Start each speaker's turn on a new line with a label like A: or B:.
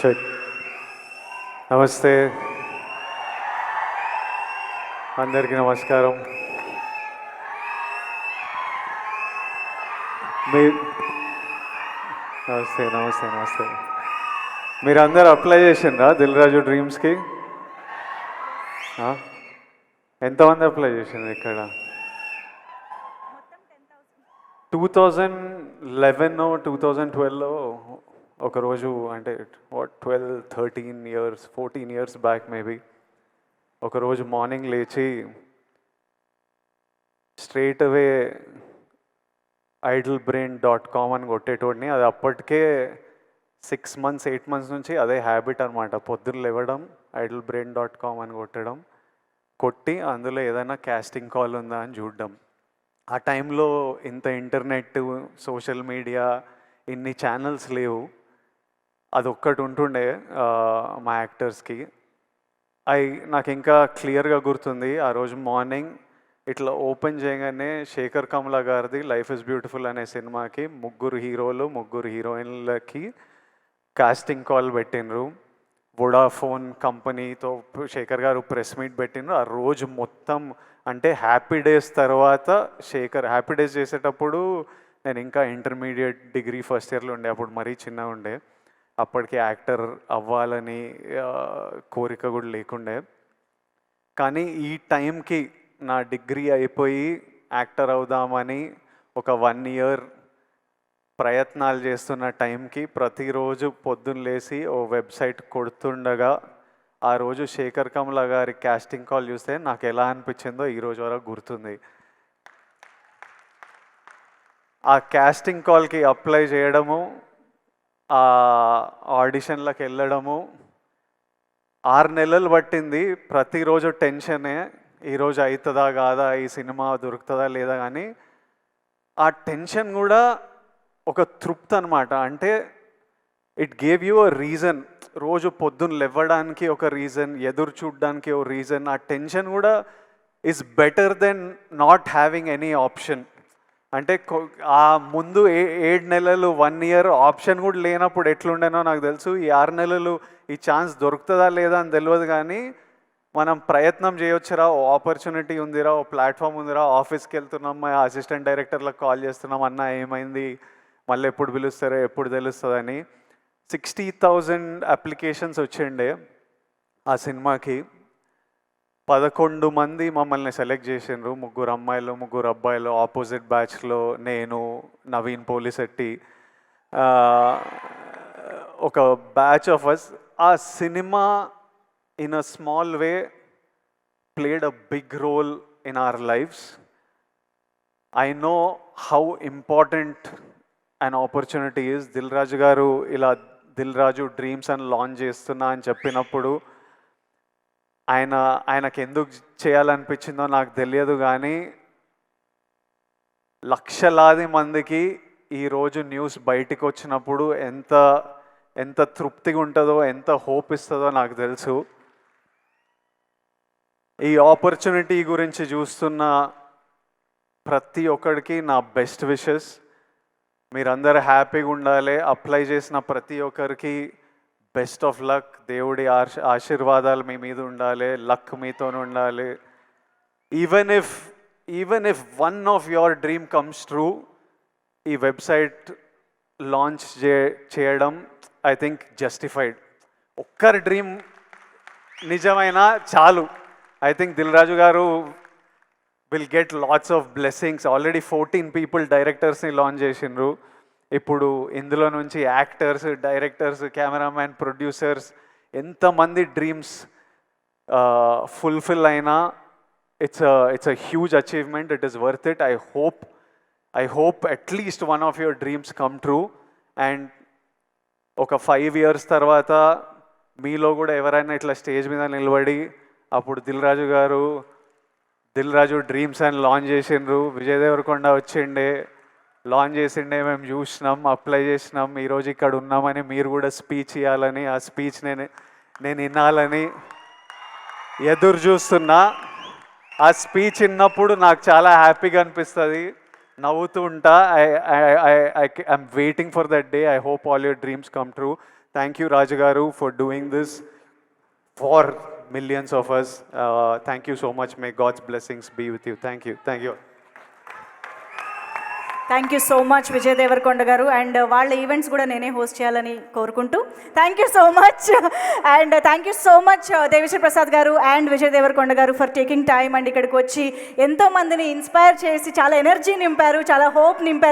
A: Check నమస్తే అందరికీ నమస్కారం. మీ నమస్తే నమస్తే నమస్తే. మీరు అందరు అప్లై చేసిండ్రా దిల్ రాజు డ్రీమ్స్కి ఆ? ఎంతమంది అప్లై చేసిండ్రు ఇక్కడ? Two thousand eleven two thousand ట్వెల్వ్లో ఒకరోజు అంటే what twelve thirteen years fourteen years back maybe ఒకరోజు మార్నింగ్ లేచి straight away idle brain dot com అని కొట్టేటోడిని. అది అప్పటికే సిక్స్ మంత్స్ ఎయిట్ మంత్స్ నుంచి అదే హ్యాబిట్ అనమాట పొద్దున్న లేవడం ఐడల్ బ్రెయిన్ డాట్ కామ్ అని కొట్టడం కొట్టి అందులో ఏదైనా క్యాస్టింగ్ కాల్ ఉందా అని చూడడం. ఆ టైంలో ఇంత ఇంటర్నెట్ సోషల్ మీడియా ఇన్ని ఛానల్స్ లేవు. అది ఒక్కటి ఉంటుండే మా యాక్టర్స్కి. అవి నాకు ఇంకా క్లియర్గా గుర్తుంది ఆ రోజు మార్నింగ్ ఇట్లా ఓపెన్ చేయగానే శేఖర్ కమలా గారిది లైఫ్ ఇస్ బ్యూటిఫుల్ అనే సినిమాకి ముగ్గురు హీరోలు ముగ్గురు హీరోయిన్లకి కాస్టింగ్ కాల్ పెట్టినరు వొడాఫోన్ కంపెనీతో శేఖర్ గారు ప్రెస్ మీట్ పెట్టినరు ఆ రోజు మొత్తం అంటే హ్యాపీ డేస్ తర్వాత శేఖర్ హ్యాపీ డేస్ చేసేటప్పుడు నేను ఇంకా ఇంటర్మీడియట్ డిగ్రీ ఫస్ట్ ఇయర్లో ఉండే అప్పుడు మరీ చిన్నగా ఉండే. అప్పటికి యాక్టర్ అవ్వాలని కోరిక కూడా లేకుండే. కానీ ఈ టైంకి నా డిగ్రీ అయిపోయి యాక్టర్ అవుదామని ఒక వన్ ఇయర్ ప్రయత్నాలు చేస్తున్న టైంకి ప్రతిరోజు పొద్దున్న లేసి ఓ వెబ్సైట్ కొడుతుండగా ఆ రోజు శేఖర్ కమల గారి క్యాస్టింగ్ కాల్ చూస్తే నాకు ఎలా అనిపించిందో ఈరోజు వరకు గుర్తుంది. ఆ క్యాస్టింగ్ కాల్కి అప్లై చేయడము ఆ ఆడిషన్లకు వెళ్ళడము ఆరు నెలలు పట్టింది. ప్రతిరోజు టెన్షనే. ఈరోజు అవుతుందా కాదా? ఈ సినిమా దొరుకుతుందా లేదా కానీ ఆ టెన్షన్ కూడా ఒక తృప్తి అనమాట అంటే it gave you a reason. రోజు పొద్దున్న లేవడానికి ఒక రీజన్ ఎదురు చూడడానికి ఒక రీజన్. ఆ టెన్షన్ కూడా is better than not having any option. అంటే ఆ ముందు ఏ ఏడు నెలలు వన్ ఇయర్ ఆప్షన్ కూడా లేనప్పుడు ఎట్లుండేనో నాకు తెలుసు. ఈ ఆరు నెలలు ఈ ఛాన్స్ దొరుకుతుందా లేదా అని తెలియదు కానీ మనం ప్రయత్నం చేయొచ్చురా ఓ ఆపర్చునిటీ ఉందిరా ఓ ప్లాట్ఫామ్ ఉందిరా ఆఫీస్కి వెళ్తున్నాం మా అసిస్టెంట్ డైరెక్టర్లకు కాల్ చేస్తున్నాం అన్న ఏమైంది మళ్ళీ ఎప్పుడు పిలుస్తారో ఎప్పుడు తెలుస్తుందని. సిక్స్టీ థౌజండ్ అప్లికేషన్స్ వచ్చిండే ఆ సినిమాకి. పదకొండు మంది మమ్మల్ని సెలెక్ట్ చేసిండ్రు. ముగ్గురు అమ్మాయిలు ముగ్గురు అబ్బాయిలు ఆపోజిట్ బ్యాచ్లో నేను నవీన్ పోలిశెట్టి ఒక బ్యాచ్ ఆఫ్ అస్ ఆ cinema in a small way played a big role in our lives I know how important and opportunity is Dil Raju garu ఇలా దిల్ రాజు డ్రీమ్స్ అని లాంచ్ చేస్తున్నా అని చెప్పినప్పుడు ఆయన ఆయనకు ఎందుకు చేయాలనిపించిందో నాకు తెలియదు కానీ లక్షలాది మందికి ఈరోజు న్యూస్ బయటికి వచ్చినప్పుడు ఎంత ఎంత తృప్తిగా ఉంటుందో ఎంత హోప్ ఇస్తుందో నాకు తెలుసు. ఈ ఆపర్చునిటీ గురించి చూస్తున్న ప్రతి ఒక్కడికి నా బెస్ట్ విషెస్. మీరందరూ హ్యాపీగా ఉండాలి. అప్లై చేసిన ప్రతి ఒక్కరికి బెస్ట్ ఆఫ్ లక్ దేవుడి ఆశ ఆశీర్వాదాలు మీ మీద ఉండాలి. లక్ మీతో ఉండాలి. Even if even if one of your dream comes true ఈ వెబ్సైట్ లాంచ్ చే చేయడం ఐ థింక్ జస్టిఫైడ్ ఒక్కరి డ్రీమ్ నిజమైన చాలు. I think Dil Raju garu will get lots of blessings already fourteen people డైరెక్టర్స్ని launch చేసిండ్రు. ఇప్పుడు ఇందులో నుంచి యాక్టర్స్ డైరెక్టర్స్ కెమెరామ్యాన్ ప్రొడ్యూసర్స్ ఎంతమంది డ్రీమ్స్ ఫుల్ఫిల్ అయినా it's it's a huge achievement. It is worth it. I hope I hope at least one of your dreams come true. And ఒక five years తర్వాత మీలో కూడా ఎవరైనా ఇట్లా స్టేజ్ మీద నిలబడి అప్పుడు దిల్ రాజు గారు దిల్ రాజు డ్రీమ్స్ అని లాంచ్ చేసిండ్రు విజయ్ దేవరకొండ వచ్చిండే లాంచ్ చేసిండే మేము చూసినాం అప్లై చేసినాం ఈరోజు ఇక్కడ ఉన్నామని మీరు కూడా స్పీచ్ ఇవ్వాలని ఆ స్పీచ్ నేను నేను వినాలని ఎదురు చూస్తున్నా. ఆ స్పీచ్ విన్నప్పుడు నాకు చాలా హ్యాపీగా అనిపిస్తుంది. నవ్వుతూ ఉంటా. I I I'm waiting for that day. I hope all your dreams come true. Thank you Raju garu for doing this for millions of us thank you so much may God's blessings be with you thank you thank you
B: thank you so much Vijay Devarakonda garu. And uh, వాళ్ళ events కూడా నేనే host చేయాలని కోరుకుంటూ thank you so much and thank you so much Deveshwara Prasad garu and Vijay Devarakonda గారు for taking time and ఇక్కడికి వచ్చి ఎంతో మందిని ఇన్స్పైర్ చేసి చాలా ఎనర్జీ నింపారు చాలా హోప్ నింపారు.